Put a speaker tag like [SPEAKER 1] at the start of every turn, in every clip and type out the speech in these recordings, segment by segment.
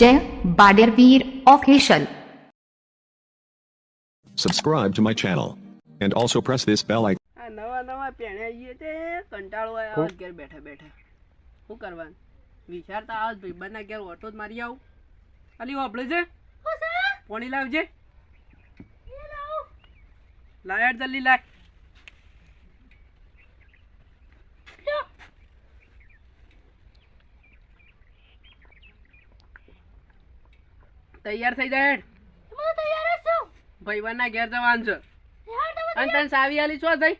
[SPEAKER 1] જય Badervir official.
[SPEAKER 2] Subscribe to my channel. And also press this bell icon.
[SPEAKER 3] આ નવા નવા પહેણ્યા જઈએ તે કંટાળો આવ્યો આવા ઘેર બેઠા બેઠા. શું કરવાનું? વિચારતા આવ ભાઈ બંને ઘેર ઓટો જ મારી આવું. અલી વાપડે છે પોણી લાવજે. લાય જલ્દી લાય તૈયાર થઈ જાય. હેડ ભાઈબંધના ઘેર જવાનું છે. અને તને સાવી આલી છો થઈ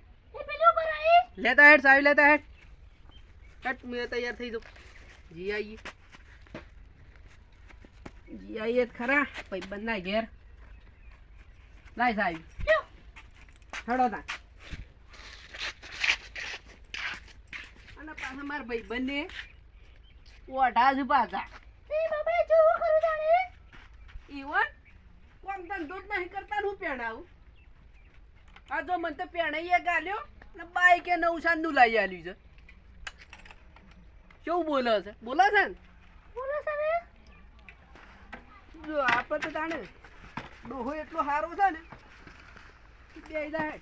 [SPEAKER 3] લેતા હેડ સાવી લેતા હેડ. હેડ મેં તૈયાર થઈ જાઉં. જી આઈએ. જી આઈએ ખરા ભાઈબંધના ઘેર. લાય સાવી. હડો તા. અને પાછા મારા ભાઈબંધને ઓઢા જ પાછા. ઈવન? કોમ ધંધો જ નહીં કરતા હું પહેણાવું? આ જો મને તો પહેણાઈએ ગાલ્યો ને બાઈકે નવસાનનું લાવી આલ્યું છે. કેવું બોલે છે? બોલે છે ને? જો આપણે તો તાણે ડોહો એટલો સારો છે ને બે જાય.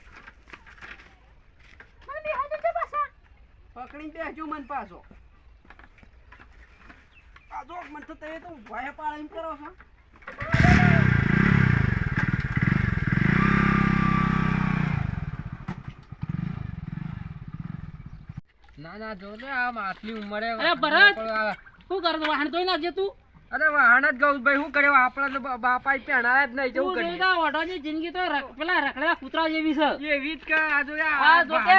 [SPEAKER 3] પકડીને બેસજો મન પાછો. આ જો મને તો તમે તો ભય પાડીને કરો છો.
[SPEAKER 4] ના ના જો ને આમ આટલી ઉંમરે
[SPEAKER 3] અરે ભરત! શું કર તો વાહણ ધોઈ નાખજે તું
[SPEAKER 4] અરે વાહણ જ ગૌ ભાઈ શું કર્યો આપણા બાપા પહેણાયા જ નહીં જવું
[SPEAKER 3] જોઈ જા, ઓઢોની જિંદગી તો પેલા રખડેલા કૂતરા જેવી છે
[SPEAKER 4] એવી જ કે આ જો આ
[SPEAKER 3] જો કે.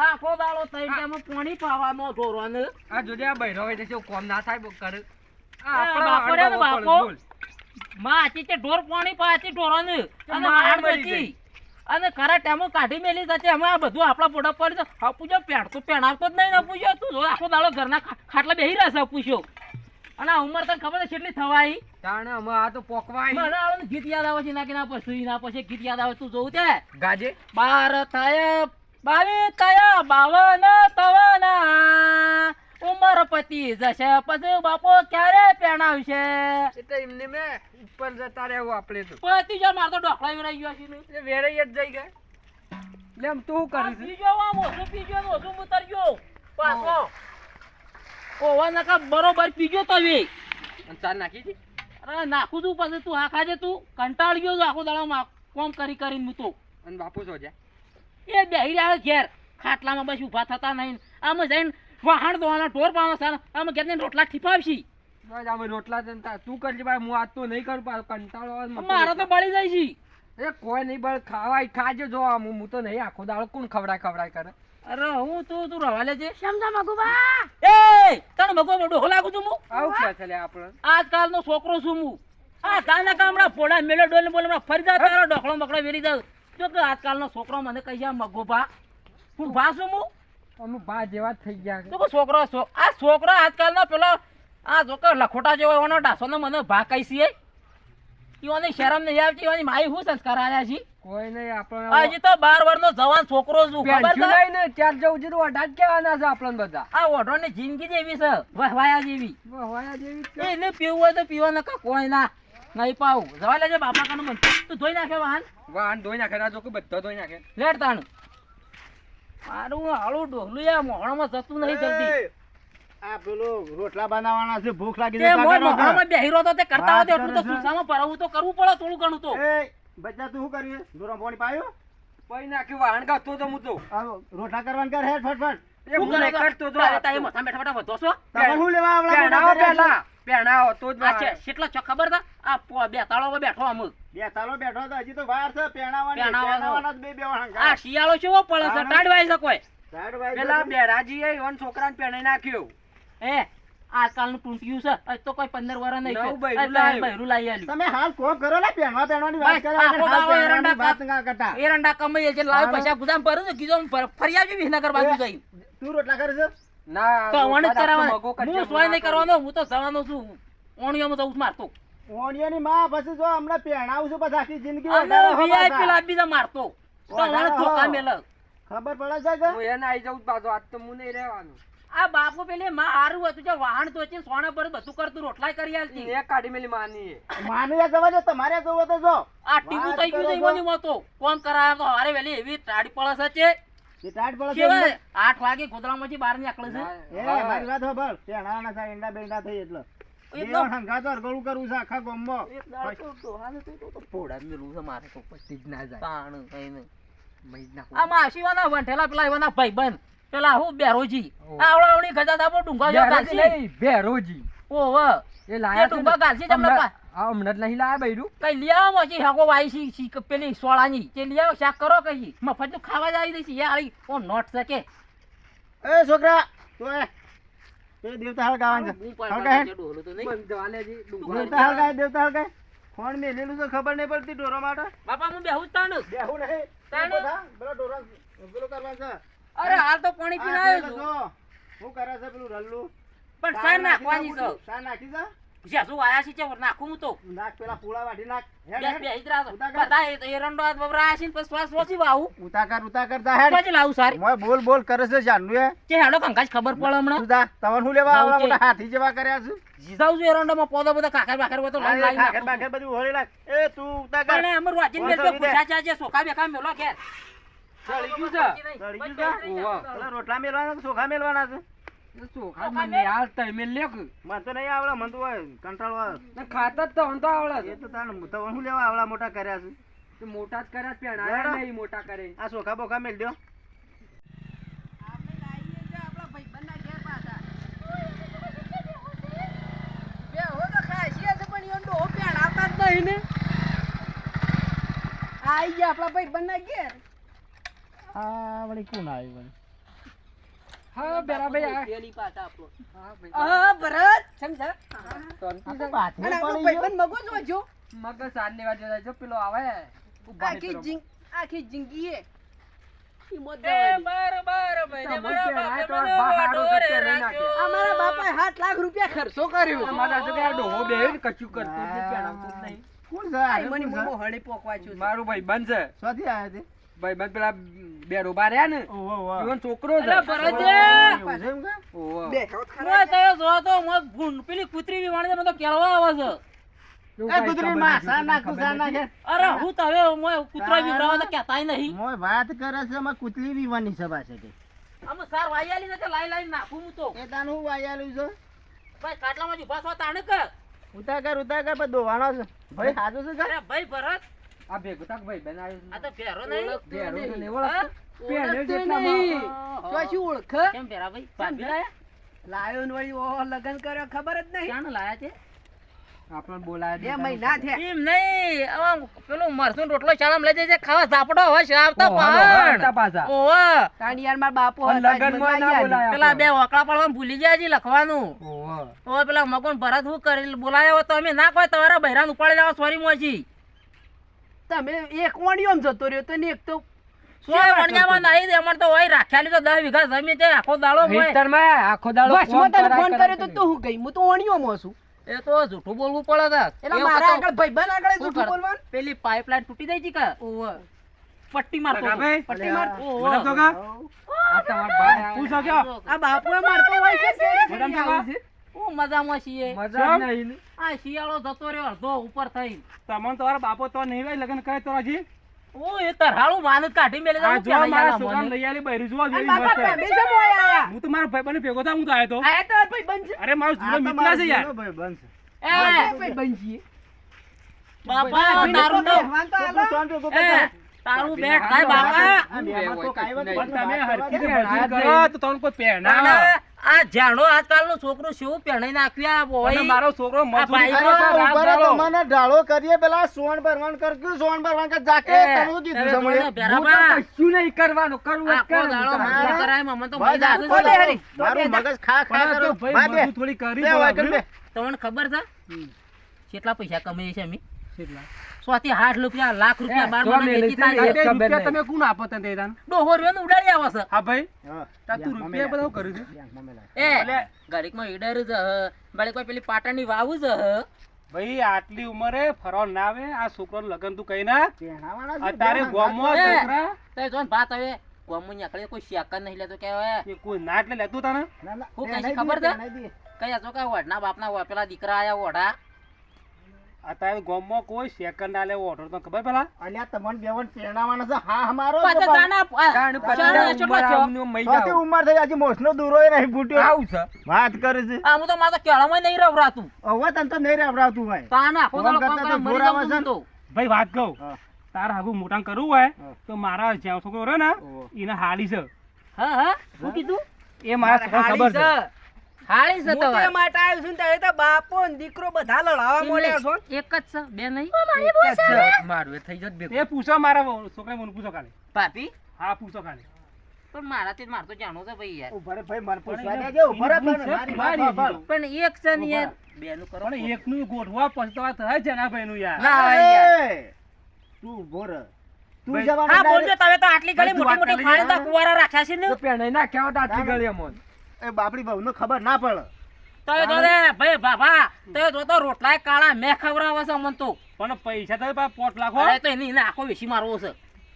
[SPEAKER 3] આખો દાડો ત્રણ ટાઈમ પાણી પાવાનો ઢોરોને.
[SPEAKER 4] આ જોજે આ બૈરો હોય તો કોમ ના થાય કર આ
[SPEAKER 3] બાપો રે બાપો. માં આચી તે ઢોર પાણી પાછી ઢોરોને. અને
[SPEAKER 4] મરી
[SPEAKER 3] બચી. અને ખરા ટેમો કાઢી મેલી જતી અમે આ બધું આપણા પોડા પર તો અપુજો પેણ તો પેણાવતો જ નહીં ને પૂછ્યો. તું આખો દાડો ઘરના ખાટલા બેહી રહેશે પૂછ્યો. અને આ ઉંમર તને ખબર છે કેટલી થવાય
[SPEAKER 4] તાણે અમે આ તો પોકવાય
[SPEAKER 3] મને આવું ગીત યાદ આવે છે ના કે ના પછી ના પછી ગીત યાદ આવે તું જોઉં તે.
[SPEAKER 4] ગાજે.
[SPEAKER 3] બાર થયા બાવી થયા બાવન તવાના ઉમર પતિ જશે. પછી બાપો ક્યારે પહેણાવશે
[SPEAKER 4] એટલે એમને મેં ઉપર જતા રહેવું આપણે તો.
[SPEAKER 3] પતિ જો માર તો ડોકડા વેરાઈ ગયો છે ને
[SPEAKER 4] વેરાઈ જ જઈ ગયા. લે આમ તું
[SPEAKER 3] આ
[SPEAKER 4] કરી
[SPEAKER 3] પીજો આમ ઓછું પીજો ને ઓછું ઉતરજો. પાછો. ઓવા નકા બરોબર પીજો તમે.
[SPEAKER 4] ચાર નાખી હતી
[SPEAKER 3] અરે નાખું તું પછી તું આખા જે તું કંટાળ ગયો છું આખો દાડામાં કોમ કરી કરીને મૂતો
[SPEAKER 4] અને બાપુ સોજ્યા
[SPEAKER 3] એ બેહી રહ્યા ઘેર. ખાટલામાં બસ ઊભા થતા નહીં. આમ જઈને વાહણ દોવાના ટોર પાવા સારા. આમાં ઘેર જઈને રોટલા ઠીપાવશી
[SPEAKER 4] બસ અમે રોટલા જનતા તું કરજે ભાઈ હું આજ તો નહીં કરું પાછો કંટાળો આવે
[SPEAKER 3] મારા તો બળી જાય છે.
[SPEAKER 4] એ કોઈ નહીં બળ ખાવાય ખાજે જો આમ હું હું તો નહીં આખો દાળ કોણ ખવડાય ખવડાય કરે?
[SPEAKER 3] અરે હું તું તું રવા લેજે. સમજા મગુબા? એ તને મગો ડોહો લાગુ છું હું?
[SPEAKER 4] આવું કે છે લે આપણે
[SPEAKER 3] આજકાલનો છોકરો છું હું. આ કાલના કામડા પોડા મેળો ડોલે બોલે ફરી જા તારો ડોકળો મકડો વેરી જાવ. જો કે આજકાલનો છોકરો મને કહી જા મગોબા હું ભાસું હું?
[SPEAKER 4] અમે બા જેવા થઈ ગયા
[SPEAKER 3] તો છોકરો આ છોકરો આજકાલનો પેલો આ છોકરો લખોટા જેવો એવાનો ડાસોનો મને ભા કહી છે. ઈવાની શરમ નહીં આવતી ઈવાની માઈ હું સંસ્કાર આલ્યા છે?
[SPEAKER 4] કોઈ નહીં આપણે
[SPEAKER 3] આજે તો બાર વર્ષનો જવાન છોકરો છું ખબર છે?
[SPEAKER 4] નહીં ને ચાર જવું જીરું અઢાર કેવાના છે આપણને બધા.
[SPEAKER 3] આ ઓઢોની જિંદગી જેવી છે વહવાયા જેવી.
[SPEAKER 4] વહવાયા જેવી.
[SPEAKER 3] એને પીવું હોય તો પીવા નકા કોઈ ના નહીં પાવું. જવા લેજે બાપા કાનું મન તું ધોઈ નાખે વાહન.
[SPEAKER 4] વાહન ધોઈ નાખે ના જો કે બધા ધોઈ નાખે.
[SPEAKER 3] લેટ તાણ. મારું હાલું ઢોલું યાર મોહણામાં જતું નહીં જલ્દી
[SPEAKER 5] આ પેલું રોટલા બનાવવાના છે ભૂખ લાગી છે
[SPEAKER 3] મોય
[SPEAKER 5] કાકા
[SPEAKER 3] બેહી રહ્યો તો તે કરતા હતો તો એટલું તો સુસામાં ભરાવું તો કરવું પડે થોડું ઘણું તો.
[SPEAKER 5] એ બચ્ચા તું શું કર્યું ગરમ પાણી પાયો?
[SPEAKER 4] પઈ નાખ્યું વાહણ ગાતો તો હું તો.
[SPEAKER 5] રોટલા કરવાનું કર હે ફટફટ
[SPEAKER 4] હું
[SPEAKER 3] કરે
[SPEAKER 4] કરતો તો
[SPEAKER 3] તારે તારે માથા બેઠા બેઠા વધો છો
[SPEAKER 5] તમે લેવા આવડા
[SPEAKER 4] પહેણાવો પહેલા પહેણાવો તો જ
[SPEAKER 3] આ છે
[SPEAKER 4] વાહન.
[SPEAKER 3] કેટલો છો ખબર છે? આ પો- બે તાળો બેઠો અમુક.
[SPEAKER 5] બે તાલો બેઠો તો હજી તો વાર છે પહેણાવાની
[SPEAKER 3] પહેણાવાનો.
[SPEAKER 5] બે બે
[SPEAKER 3] આ શિયાળો કેવો પડે છે?
[SPEAKER 5] હા.
[SPEAKER 3] છે કોઈ?
[SPEAKER 5] સાઈડ
[SPEAKER 4] પેલા બેરાજી એ ઈવન છોકરાને પહેણાઈ નાખ્યો.
[SPEAKER 3] એ આજકાલનું ટૂંટિયું છે. હજી તો કોઈ પંદર વર્ષ નહીં.
[SPEAKER 4] બૈરું
[SPEAKER 3] લાવી આલ્યું.
[SPEAKER 5] તમે હાલ કોમ કરો લે પહેણવા પહેણવાની વાત કરે
[SPEAKER 3] આખો
[SPEAKER 5] હાલ
[SPEAKER 3] દાડો
[SPEAKER 5] પહેણવાની
[SPEAKER 3] એરંડા
[SPEAKER 5] વાત ના કરતા.
[SPEAKER 3] એરંડા કમાઈએ છે લાવ પૈસા ગુદામ પર છે કીધું ફર- આવજો વિસનગર બાજુ
[SPEAKER 5] એ,
[SPEAKER 3] જઈને.
[SPEAKER 5] તું રોટલા કરે છે?
[SPEAKER 4] ના
[SPEAKER 3] તો જ કરાવવાનો. હું સોય નહીં કરવાનો હું તો જવાનો છું. ઓણિયામાં જવું મારતો.
[SPEAKER 5] ઓણિયાની માં પછી જો હમણાં પહેણાવું છું પછી આખી જિંદગી વીઆઈપી
[SPEAKER 3] લાબી દીધા મારતો. તો ઓણે ધોકા મેલ.
[SPEAKER 5] ખબર પડે છે કે?
[SPEAKER 4] હું એને આઈ જાઉં બાજુ આજ તો હું નહીં રહેવાનું.
[SPEAKER 3] આ બાપુ પેલી માં હારું હતું. જે વાહન તો છે સોના પર બધું કરતું રોટલાય કરી આલતી.
[SPEAKER 4] ને કાઢી મેલી માની
[SPEAKER 5] માની જવા જો તમારે જવું તો જો.
[SPEAKER 3] આ ટીમું થઈ ગયું છે ઈવોની મોતો કોમ કરાવે તો હારે વેલી એવી ટાડી પડે છે.
[SPEAKER 5] એ ટાઈટ પડે છે
[SPEAKER 3] કેવાય આઠ વાગે ગોદડામાંથી બહાર નીકળે છે?
[SPEAKER 5] એ મારી વાત સાંભળ પેણાવાના થાય ઈંડા બેંડા થઈ એટલે.
[SPEAKER 3] એકદમ.
[SPEAKER 5] દેવણ હંગાત અરગળું કરવું છે આખા ગામમાં.
[SPEAKER 3] એક દાડો તો ડોહાને તો તો ફોડા જ મેલું છે મારે તો
[SPEAKER 4] પતી જ ના જાય.
[SPEAKER 3] તાણ કઈને.
[SPEAKER 4] મહી નાખો.
[SPEAKER 3] આ માસીવાના વંઠેલા પેલા એવાના ભાઈબંધ. પેલા હું બેરોજી.
[SPEAKER 4] ઓહ. એ લાયા
[SPEAKER 3] ડુંગા ગાલસી તમને
[SPEAKER 4] આ હમણાં નહીં લાયા બૈરું.
[SPEAKER 3] કઈ લઈ આવો પછી હાગો વાઈ સી સી પેલી સોળાની. તે લઈ આવો શાક કરો કઈ મફતનું ખાવા જ આવી દઈશ યાર આલી ઓ નોટ છે કે
[SPEAKER 5] એ છોકરા તો એ દેવતા હાલ ગાવાનું છે હાલ ગાય
[SPEAKER 3] પાછો ડોહલો તો નહીં.
[SPEAKER 4] બંધ જવા લેજે,
[SPEAKER 5] દેવતા હાલ ગાય દેવતા હાલ ગાય ફોન મેલેલું છે ખબર નહીં પડતી ઢોરો માટે.
[SPEAKER 3] બાપા હું બેહું તાણ.
[SPEAKER 5] બેહું નહીં.
[SPEAKER 3] તાણ.
[SPEAKER 5] પેલો ઢોરો પેલું કરવાનું છે.
[SPEAKER 3] અરે હાલ તો પાણી પીને આવ્યો છું.
[SPEAKER 5] હું કરે છે પેલું રલ્લું?
[SPEAKER 3] પણ સાર નાખવાની છે.
[SPEAKER 5] સા નાખી જા
[SPEAKER 3] જ્યાં આયા છે ત્યાં નાખું હું તો.
[SPEAKER 5] નાખ પેલા પૂળા વાઢી નાખ. હેડ, બે કર.
[SPEAKER 3] બધા એ- એરંડો હાથ બબરાયા છે ને પછી શ્વાસ રોસી વાઉ
[SPEAKER 5] ઉતા કર ઉતા કર દા હેડ.
[SPEAKER 3] પછી લાવું સારી.
[SPEAKER 5] મોય બોલ બોલ કરે છે જાનુ એ
[SPEAKER 3] કે હેડો કંકાજ ખબર પડે હમણાં?
[SPEAKER 5] તું જા હું લેવા
[SPEAKER 3] જાઉં
[SPEAKER 5] મોટા હાથી જેવા કર્યા છે?
[SPEAKER 3] જીજાવ છું એરંડોમાં પોદો બધા કાકર બાકર બધો લાઈન
[SPEAKER 5] લાઈન
[SPEAKER 3] કાકર
[SPEAKER 5] બાખર બધું હોળી લાગ એ તું ઉતા
[SPEAKER 3] કર. અને અમર
[SPEAKER 5] વાજીન
[SPEAKER 3] મેલ
[SPEAKER 5] તો
[SPEAKER 3] પૂછા
[SPEAKER 5] લીધે.
[SPEAKER 3] પૂછ્યા છે, જે સોખા બેખા મેલો ઘેર.
[SPEAKER 4] ચડી ગયું છે.
[SPEAKER 5] ચડી ગયું છે?
[SPEAKER 4] ઓવા.
[SPEAKER 5] રોટલા મેલવાના સોખા મેલવાના છે?
[SPEAKER 4] ચોખા મને
[SPEAKER 5] તો નહીં આવડે મને તો કંટાળો આવે.
[SPEAKER 4] ખાતા જ તો હું તો આવડે
[SPEAKER 5] એ તો તાણ તો શું લેવા આવડા મોટા કર્યા છે.
[SPEAKER 4] મોટા જ કર્યા પેણા. નહીં મોટા કરે.
[SPEAKER 5] આ ચોખા બોખા મેલ દો આ વળી કોણ આવ્યું
[SPEAKER 4] હા
[SPEAKER 3] પેલી પાછા
[SPEAKER 6] ભરત. સમજા અને આપણો ભાઈબંધ મગજ.
[SPEAKER 4] મગજ જતા જો પેલો આવે.
[SPEAKER 6] આખી જિંગ- આખી જિંદગી એ. અમારા બાપાએ સાત લાખ રૂપિયા ખર્ચો કર્યો.
[SPEAKER 4] ડોહો ને કચું કરતો નહીં.
[SPEAKER 5] કોણ છે
[SPEAKER 4] મારું ભાઈ બંધ છે.
[SPEAKER 5] શોથી આયા તે?
[SPEAKER 4] ભાઈ બસ પેલા બે રોબા રહ્યા ને. ઈવન છોકરો છે.
[SPEAKER 6] બે
[SPEAKER 3] તયો જો તો મો ભૂંડ પેલી કૂતરી બી વાણી મને તો કેળવા આવે છે
[SPEAKER 5] એ કૂતરી માં.
[SPEAKER 3] અરે હું તો હવે મોય કૂતરો બીવડાવે તો કહેતાય નહીં
[SPEAKER 5] મોય વાત કરે છે એમાં કૂતરી વિવાની સભા છે કે
[SPEAKER 3] આમ સાર વાયાલી નથી લાઈ લાઈ નાખું હું તો
[SPEAKER 5] એ તાનું હું વાયાલું છે
[SPEAKER 3] ભાઈ કાટલામાં જ ઊભા છો તાણે કે
[SPEAKER 5] ઉતાકર ઉતાકર પણ દોવાનો છે ભાઈ સાચું છે
[SPEAKER 3] ભાઈ ભરત
[SPEAKER 4] આ ભેગું થાક ભાઈ બનાવ્યું
[SPEAKER 3] આ તો ફેરો નહીં.
[SPEAKER 4] ફેરો તો? ઓળખતો. પહેર્યો
[SPEAKER 6] ઓળખતો નહીં. તો શું ઓળખ
[SPEAKER 3] કેમ ફેરા ભાઈ? ભાભી લાયો?
[SPEAKER 6] ને વળી ઓહો લગન કર્યો ખબર જ નહીં.
[SPEAKER 3] ક્યાં લાયા છે
[SPEAKER 4] આપણે બોલાય
[SPEAKER 6] બે મહિના થયા.
[SPEAKER 3] એમ નહીં. આમ પેલું મરસું રોટલો શાળામાં લઈ જજે ખાવા ઝાપડો હોય છે આવતા પણ.
[SPEAKER 4] પાછા.
[SPEAKER 3] ઓહો.
[SPEAKER 6] કારણ યાર મારા બાપુ
[SPEAKER 4] લગનમાં ના બોલાય
[SPEAKER 3] પેલા બે ઓકળા પડવાનું ભૂલી ગયા છે લખવાનું.
[SPEAKER 4] ઓહો.
[SPEAKER 3] ઓ પેલા મગન ભરત હું કરી બોલાયો તો અમે ના કોઈ તમારા બૈરાન ઉપાડી લેવા સોરી મોજી.
[SPEAKER 6] તમે એક વણિયોમ જતો રહ્યો તો ને એક તો?
[SPEAKER 3] પેલી પાઇપલાઇન તૂટી જાય છે કે
[SPEAKER 6] ઓહો.
[SPEAKER 3] પટ્ટી મારતો. પટ્ટી ઓહો.
[SPEAKER 4] કા? આ તમારા ભાઈ
[SPEAKER 3] પૂછો કયો?
[SPEAKER 6] આ બાપુએ મારતો હોય
[SPEAKER 4] મેડમ
[SPEAKER 6] છે?
[SPEAKER 3] હું મજામાં છીએ.
[SPEAKER 4] મજા નહીં.
[SPEAKER 3] આ શિયાળો જતો રહ્યો અડધો ઉપર થઈ.
[SPEAKER 7] તમને તમારા બાપો તો નહીં ભાઈ લગ્ન કરે તો હજી
[SPEAKER 3] હું એ તરહાળું માનત કાઢી મેલે જાઉં
[SPEAKER 7] જો મારા
[SPEAKER 3] પેલા
[SPEAKER 7] લઈ આલી બૈરી જોવા
[SPEAKER 6] આ બાપા
[SPEAKER 7] મસ્ત.
[SPEAKER 6] પેમે આયા.
[SPEAKER 7] હું તો મારા ભાઈબંધને ભેગો થા હું તો. આયો તો
[SPEAKER 6] આયા તો ભાઈબંધ છે.
[SPEAKER 7] અરે મારો જૂનો મિત્ર છે યાર.
[SPEAKER 5] ભાઈબંધ છે.
[SPEAKER 3] એ
[SPEAKER 6] ભાઈબંધ છીએ.
[SPEAKER 3] બાપા તારું
[SPEAKER 6] તો.
[SPEAKER 3] તારું બેટ થાય બાપા.
[SPEAKER 7] તમે હરકી તો કોઈ પહેરાવે.
[SPEAKER 3] આ જાણો આજકાલનું છોકરું શું પહેણી નાખ્યું
[SPEAKER 7] મારો છોકરો
[SPEAKER 5] ઢાળો કરીએ પેલા સોન ભરવાન કર કયું સોન ભરવાન કર જાકે તને
[SPEAKER 4] કશું નહીં કરવાનું કરવું.
[SPEAKER 3] કરાય મમ્મી તો. છે.
[SPEAKER 5] મારું મગજ ખા ખા કરો.
[SPEAKER 7] ભાઈ થોડી કરી.
[SPEAKER 3] તમને ખબર છે કેટલા પૈસા કમાઈએ છે અમે
[SPEAKER 7] કેટલા?
[SPEAKER 3] આઠ રૂપિયા લાખ રૂપિયા બાર.
[SPEAKER 4] ને.
[SPEAKER 7] રૂપિયા તમે કોણ આપો તને દેદાન
[SPEAKER 3] ડોહો રહ્યો ને ઉડાડી આવો છે.
[SPEAKER 7] હા ભાઈ. તા તું રૂપિયા બધા કરી દે
[SPEAKER 5] એ ગરીક
[SPEAKER 3] એ ઘડીકમાં ઈડર જ હ. કોઈ પેલી પાટણની વાવ જ
[SPEAKER 7] ભાઈ આટલી ઉંમરે ફરવા ના આવે. આ છોકરો લગન તું કઈ ના? અત્યારે
[SPEAKER 3] ગોમો.
[SPEAKER 7] છોકરા.
[SPEAKER 3] તે જો ને ભાત હવે કોમું નીકળે કોઈ શેકર નહીં લેતો કે હવે.
[SPEAKER 7] એ કોઈ ના એટલે લેતું તને?
[SPEAKER 5] ના, ના,
[SPEAKER 3] હું
[SPEAKER 5] પહેરાઈ
[SPEAKER 3] ખબર છે? કઈ આ ચોકા વડના બાપના પેલા દીકરા આયા ઓઢા
[SPEAKER 7] અત્યારે ગામમાં કોઈ સેકન્ડ આલે ઓર્ડર તો ખબર પેલા?
[SPEAKER 5] અને તમને બેવન પ્રેરણાવાનો છે. હા
[SPEAKER 3] અમારો
[SPEAKER 4] ઉંમર
[SPEAKER 5] થઈ આજે મોસનો દૂરો નહીં ફૂટ્યો.
[SPEAKER 4] આવું છે?
[SPEAKER 5] વાત કરે છે.
[SPEAKER 3] આ હું તો મારા કેળામાં નહીં રવરાતું.
[SPEAKER 5] હવે તને તો નહીં રવરાતું ભાઈ.
[SPEAKER 3] તાના
[SPEAKER 5] તો
[SPEAKER 3] મરી.
[SPEAKER 7] ભાઈ વાત કહું. તાર હાગુ મોટા કરવું હોય તો મારા જ્યાં છોકરો રહ્યો ને એને હાલી છે.
[SPEAKER 3] હા હા. શું કીધું?
[SPEAKER 7] એ મારા ખબર છે.
[SPEAKER 3] હાળી છે
[SPEAKER 6] હું તો માટે આવ્યો છું ને તો બાપો ને દીકરો બધા લડાવા મળ્યા છો.
[SPEAKER 3] એક જ છે બે નહીં.
[SPEAKER 6] એક જ છે. મારું એ થઈ જત બે
[SPEAKER 7] એ પૂછો મારા છોકરા મને પૂછો કાલે
[SPEAKER 3] પાપી
[SPEAKER 7] હા પૂછો કાલે
[SPEAKER 3] પણ મારા તે મારતો જાણો છે ભાઈ યાર.
[SPEAKER 5] ઊભા ભાઈ મને પૂછવા દેજે, ઊભા રે પણ મારી
[SPEAKER 7] મારી.
[SPEAKER 3] પણ એક છે ને યાર. બેનું કરો.
[SPEAKER 7] પણ એકનું ગોઠવા પછતાવા થાય છે ના ભાઈનું યાર.
[SPEAKER 3] ના યાર.
[SPEAKER 5] તું ઊભો તું
[SPEAKER 7] ભાઈ,
[SPEAKER 5] જવાનો
[SPEAKER 3] હા બોલજો તમે તો આટલી
[SPEAKER 7] ગળી
[SPEAKER 3] મોટી મોટી
[SPEAKER 7] કરી
[SPEAKER 3] તો કુવારા રાખ્યા છે ને?
[SPEAKER 4] તો પહેણાઈ નાખ્યા હોત આટલી
[SPEAKER 5] ગળી ના. એ બાપડી બહુને ખબર ના પડે.
[SPEAKER 3] તો તો રે ભાઈ બાબા તો તો તો રોટલાય કાળા મેં ખવડાવે છે મન તો.
[SPEAKER 7] પણ પૈસા તો પા પોટ લાખો
[SPEAKER 3] અરે તો એની આખો વેસી મારવો છે.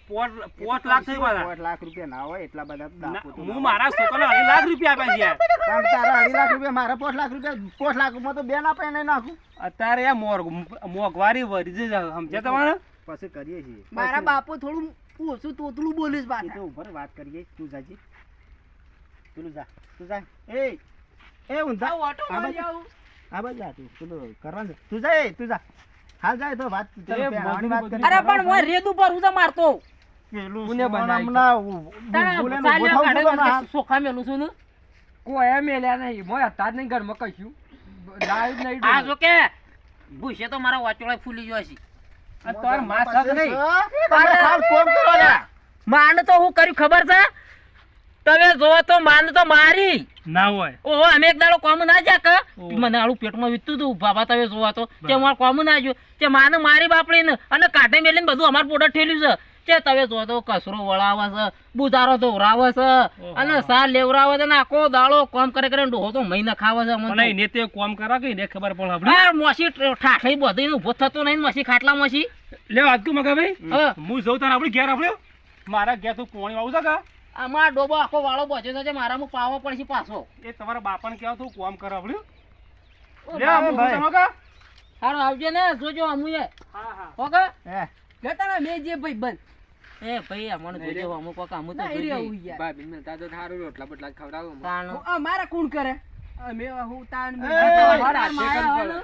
[SPEAKER 7] પોટ પોટ લાખ થઈ પાછા
[SPEAKER 5] પાંચ લાખ રૂપિયા ના હોય એટલા બધા
[SPEAKER 7] ના,
[SPEAKER 5] દાખવો તો ના
[SPEAKER 7] હું મારા છોકરાને અઢી લાખ રૂપિયા આપ્યા છે. યાર
[SPEAKER 5] તારા અઢી લાખ રૂપિયા મારા પાંચ લાખ રૂપિયા પાંચ લાખમાં તો બે ના પૈણે નાખું
[SPEAKER 7] અત્યારે યાર મોર મોંઘવારી વધી છે સમજ્યા તમારે?
[SPEAKER 5] પછી કરીએ છીએ.
[SPEAKER 6] મારા બાપુ થોડું ઓછું તોતલું બોલીશ બાકી
[SPEAKER 5] તો ઉપર વાત કરીએ તું જાજી. પેલું જા તું જા. એ એ ઊંધા.
[SPEAKER 6] ઓટો
[SPEAKER 5] માં
[SPEAKER 6] મારી
[SPEAKER 5] આ બાજુ જા તું પેલું કરવાનું. તું જા એ તું જા. હાલ જાય તો વાત વાત કરી.
[SPEAKER 3] અરે પણ હું રેદ ઉપર હું તો મારતો
[SPEAKER 5] પેલું ના.
[SPEAKER 3] સોખા મેલું છું ને?
[SPEAKER 4] કોઈ મેલ્યા નહીં. મોય હતા જ નહીં ઘરમાં કશું. લાઈવ નહીં
[SPEAKER 3] આ જો કે ભૂસે તો મારા વાચોળા ફૂલી ગયો છે.
[SPEAKER 7] તારમાં નહીં.
[SPEAKER 3] માંડ તો હું કર્યું ખબર છે? તમે જોવો તો માન તો મારી.
[SPEAKER 7] ના હોય.
[SPEAKER 3] ઓહો અમે એક દાડો કોમ ના જા કે? મને આળું પેટમાં વીતતું હતું બાબા તમે જોવા તો. કે મારે કોમ ના જો કે માને મારી બાપડીને અને કાઢે મેલીને બધું અમાર પોટા ઠેલ્યું છે. કે તમે જોવો તો કસરો વળાવે છે બુધારો ધોવરાવે છે અને સાર લેવરાવે છે ને આખો દાડો કોમ કરે કરે ડોહો તો મહિના ખાવે છે મને
[SPEAKER 7] એને તે કોમ કરા કે ને ખબર પડે
[SPEAKER 3] આપણે? મોસી ઠાઠઈ બધી ઊભો થતો નહીં ને મોસી ખાટલા મોસી.
[SPEAKER 7] લે વાત તું મગા ભાઈ.
[SPEAKER 3] હું.
[SPEAKER 7] જઉં તારે આપડે ઘેર આપડે મારા ઘેર તું કોણી આવું છે કા?
[SPEAKER 3] આમાં ડોબો આખો વાળો બચ્યો છે મારામાં પાવો પડશે પાછો
[SPEAKER 7] એ તમારા બાપાને કેવા તું કોમ
[SPEAKER 3] કરાવડ્યું
[SPEAKER 7] લે કા
[SPEAKER 3] હારું આવજે ને જોજો અમુએ
[SPEAKER 7] હા હા
[SPEAKER 3] ઓકે
[SPEAKER 5] હે.
[SPEAKER 6] ગટાણા મે જે ભાઈ બંધ
[SPEAKER 3] એ ભાઈ અમને જોજો અમુક કોક અમુક તો જોજો.
[SPEAKER 4] ભાભી મિલતા તો સારું રોટલા બટલા ખવડાવો.
[SPEAKER 3] તાણ.
[SPEAKER 6] આ મારા કોણ કરે અમે હું તાણ મે ને.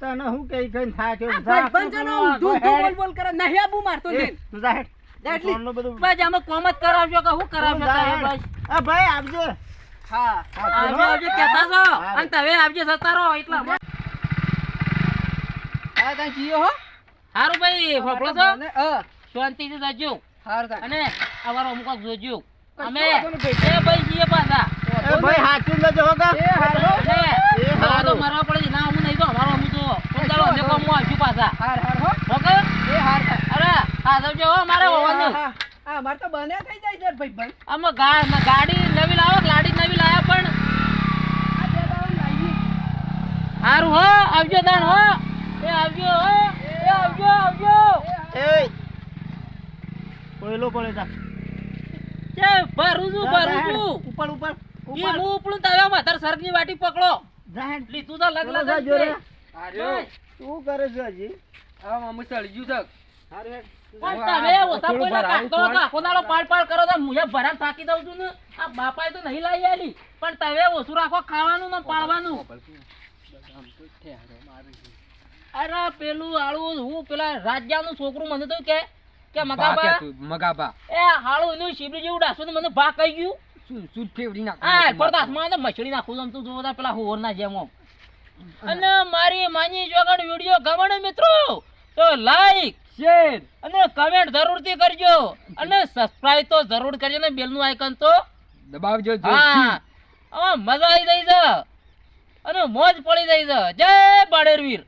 [SPEAKER 5] તને હું કઈ કઈ ઊંધા
[SPEAKER 6] ભાઈ બંધ છે ને,
[SPEAKER 5] હેડ.
[SPEAKER 6] બોલ બોલ કરે નહીં આબુ મારતો
[SPEAKER 5] એ, તું જા હેડ.
[SPEAKER 3] બસ અમે કોમ જ કરાવજો કે હું કરાવજો. બસ.
[SPEAKER 5] આ ભાઈ આવજે.
[SPEAKER 6] હા.
[SPEAKER 3] આવજો આવજો કહેતા છો? અને તમે આવજો જતા રહો એટલા
[SPEAKER 6] હા તાન જીઓ હો.
[SPEAKER 3] સારું ભાઈ ફોફળો છો? શાંતિથી જજો. અને અમારો અમુક જોજો. અમે એ ભાઈ જઈએ પાછા.
[SPEAKER 5] ભાઈ હાચું લેજો હો કા
[SPEAKER 6] એ હારું
[SPEAKER 5] એ
[SPEAKER 3] મારો મારવા પડે ના હું નહીં તો અમારો અમુક તો કોઈ દાડો અમે કોમ આવશું પાછા.
[SPEAKER 6] હાર હાર હો.
[SPEAKER 3] ઓકે?
[SPEAKER 6] એ હાર.
[SPEAKER 3] અરે હા આવજો હો હોવાનું.
[SPEAKER 6] હા, હા. હા તો બને થઈ જાય છે ભાઈ બંધ
[SPEAKER 3] આમાં ગાડી નવી લાવો કે નવી લાયા પણ.
[SPEAKER 6] આ બે દાડા લાવી
[SPEAKER 3] સારું હો આવજો તાણ હો. એ આવજો હો. એ આવજો આવજો.
[SPEAKER 5] એ કોયલો પડે તા.
[SPEAKER 3] કે ભરું છું ભરું છું.
[SPEAKER 5] ઉપર ઉપર
[SPEAKER 3] એ હું ઉપડું તારે માથાર સરગની વાટી પકડો.
[SPEAKER 5] જા હેડ.
[SPEAKER 3] લીધું તો લગ લગ
[SPEAKER 5] જા જોરે.
[SPEAKER 3] છે.
[SPEAKER 4] હાર્યો.
[SPEAKER 5] શું કરે છે હજી?
[SPEAKER 4] આ મામું ચડી ગયું છે.
[SPEAKER 5] હારું.
[SPEAKER 3] પણ તમે ઓછા
[SPEAKER 4] થોડું
[SPEAKER 3] કાઢતો આખો દાડો પાડ પાડ કરો તો મુજે ભરાન થાકી દઉં છું ને. આ બાપાએ તો નહીં લાવી આલી. પણ તમે ઓછું રાખો ખાવાનું ને પાડવાનું. અરે પેલું આળું હું પેલા રાજ્યાનું છોકરું મને તો કે કે મગાબા.
[SPEAKER 4] મગાબા.
[SPEAKER 3] એ હાળું એનું શીબડી જેવું ડાસું મને ભા કહી ગયું.
[SPEAKER 4] શું શું ફેવડી નાખો?
[SPEAKER 3] આ પર નાખું આમ તું જોવો પેલા પેલા હોરના જેમ. અને મારી માની જોગણ વિડિયો ગમણ મિત્રો. તો લાઈક શેર અને કમેન્ટ જરૂરથી કરજો. અને સબસ્ક્રાઇબ તો જરૂર કરજો ને બેલનું આઇકન તો.
[SPEAKER 4] દબાવજો
[SPEAKER 3] હા. આમાં મજા આવી જાય છે. અને મોજ પડી જાય છે. જય બાડેરવીર